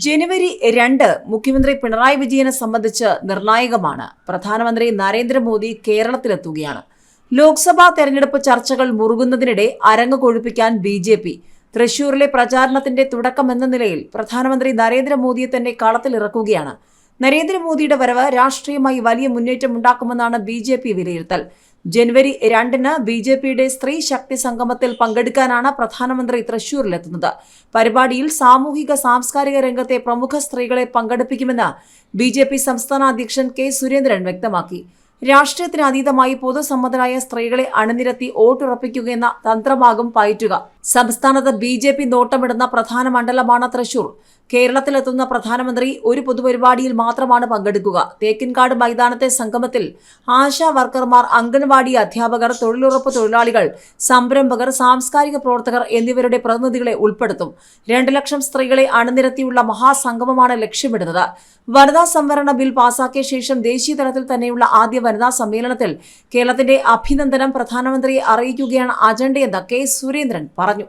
ജനുവരി രണ്ട് മുഖ്യമന്ത്രി പിണറായി വിജയനെ സംബന്ധിച്ച് നിർണായകമാണ്. പ്രധാനമന്ത്രി നരേന്ദ്രമോദി കേരളത്തിലെത്തുകയാണ്. ലോക്സഭാ തെരഞ്ഞെടുപ്പ് ചർച്ചകൾ മുറുകുന്നതിനിടെ അരങ്ങ് കൊഴുപ്പിക്കാൻ ബി ജെ പി. തൃശൂരിലെ പ്രചാരണത്തിന്റെ തുടക്കമെന്ന നിലയിൽ പ്രധാനമന്ത്രി നരേന്ദ്രമോദിയെ തന്നെ കളത്തിലിറക്കുകയാണ്. നരേന്ദ്രമോദിയുടെ വരവ് രാഷ്ട്രീയമായി വലിയ മുന്നേറ്റം ഉണ്ടാക്കുമെന്നാണ് ബി ജെ പി വിലയിരുത്തൽ. ജനുവരി രണ്ടിന് ബി ജെ പിയുടെ സ്ത്രീ ശക്തി സംഗമത്തിൽ പങ്കെടുക്കാനാണ് പ്രധാനമന്ത്രി തൃശൂരിലെത്തുന്നത്. പരിപാടിയിൽ സാമൂഹിക സാംസ്കാരിക രംഗത്തെ പ്രമുഖ സ്ത്രീകളെ പങ്കെടുപ്പിക്കുമെന്ന് ബി സംസ്ഥാന അധ്യക്ഷൻ കെ സുരേന്ദ്രൻ വ്യക്തമാക്കി. രാഷ്ട്രീയത്തിന് അതീതമായി പൊതുസമ്മതരായ സ്ത്രീകളെ അണിനിരത്തി വോട്ടുറപ്പിക്കുകയെന്ന തന്ത്രമാകും പയറ്റുക. സംസ്ഥാനത്ത് ബി ജെ പി നോട്ടമിടുന്ന പ്രധാന മണ്ഡലമാണ് തൃശൂർ. കേരളത്തിലെത്തുന്ന പ്രധാനമന്ത്രി ഒരു പൊതുപരിപാടിയിൽ മാത്രമാണ് പങ്കെടുക്കുക. തേക്കിൻകാട് മൈതാനത്തെ സംഗമത്തിൽ ആശാ വർക്കർമാർ അംഗൻവാടി അധ്യാപകർ തൊഴിലുറപ്പ് തൊഴിലാളികൾ സംരംഭകർ സാംസ്കാരിക പ്രവർത്തകർ എന്നിവരുടെ പ്രതിനിധികളെ ഉൾപ്പെടുത്തും. രണ്ട് ലക്ഷം സ്ത്രീകളെ അണിനിരത്തിയുള്ള മഹാസംഗമമാണ് ലക്ഷ്യമിടുന്നത്. വനിതാ സംവരണ ബിൽ പാസാക്കിയ ശേഷം ദേശീയ തലത്തിൽ തന്നെയുള്ള ആദ്യ വനിതാ സമ്മേളനത്തിൽ കേരളത്തിന്റെ അഭിനന്ദനം പ്രധാനമന്ത്രിയെ അറിയിക്കുകയാണ് അജണ്ടയെന്ന് കെ സുരേന്ദ്രൻ പറഞ്ഞു.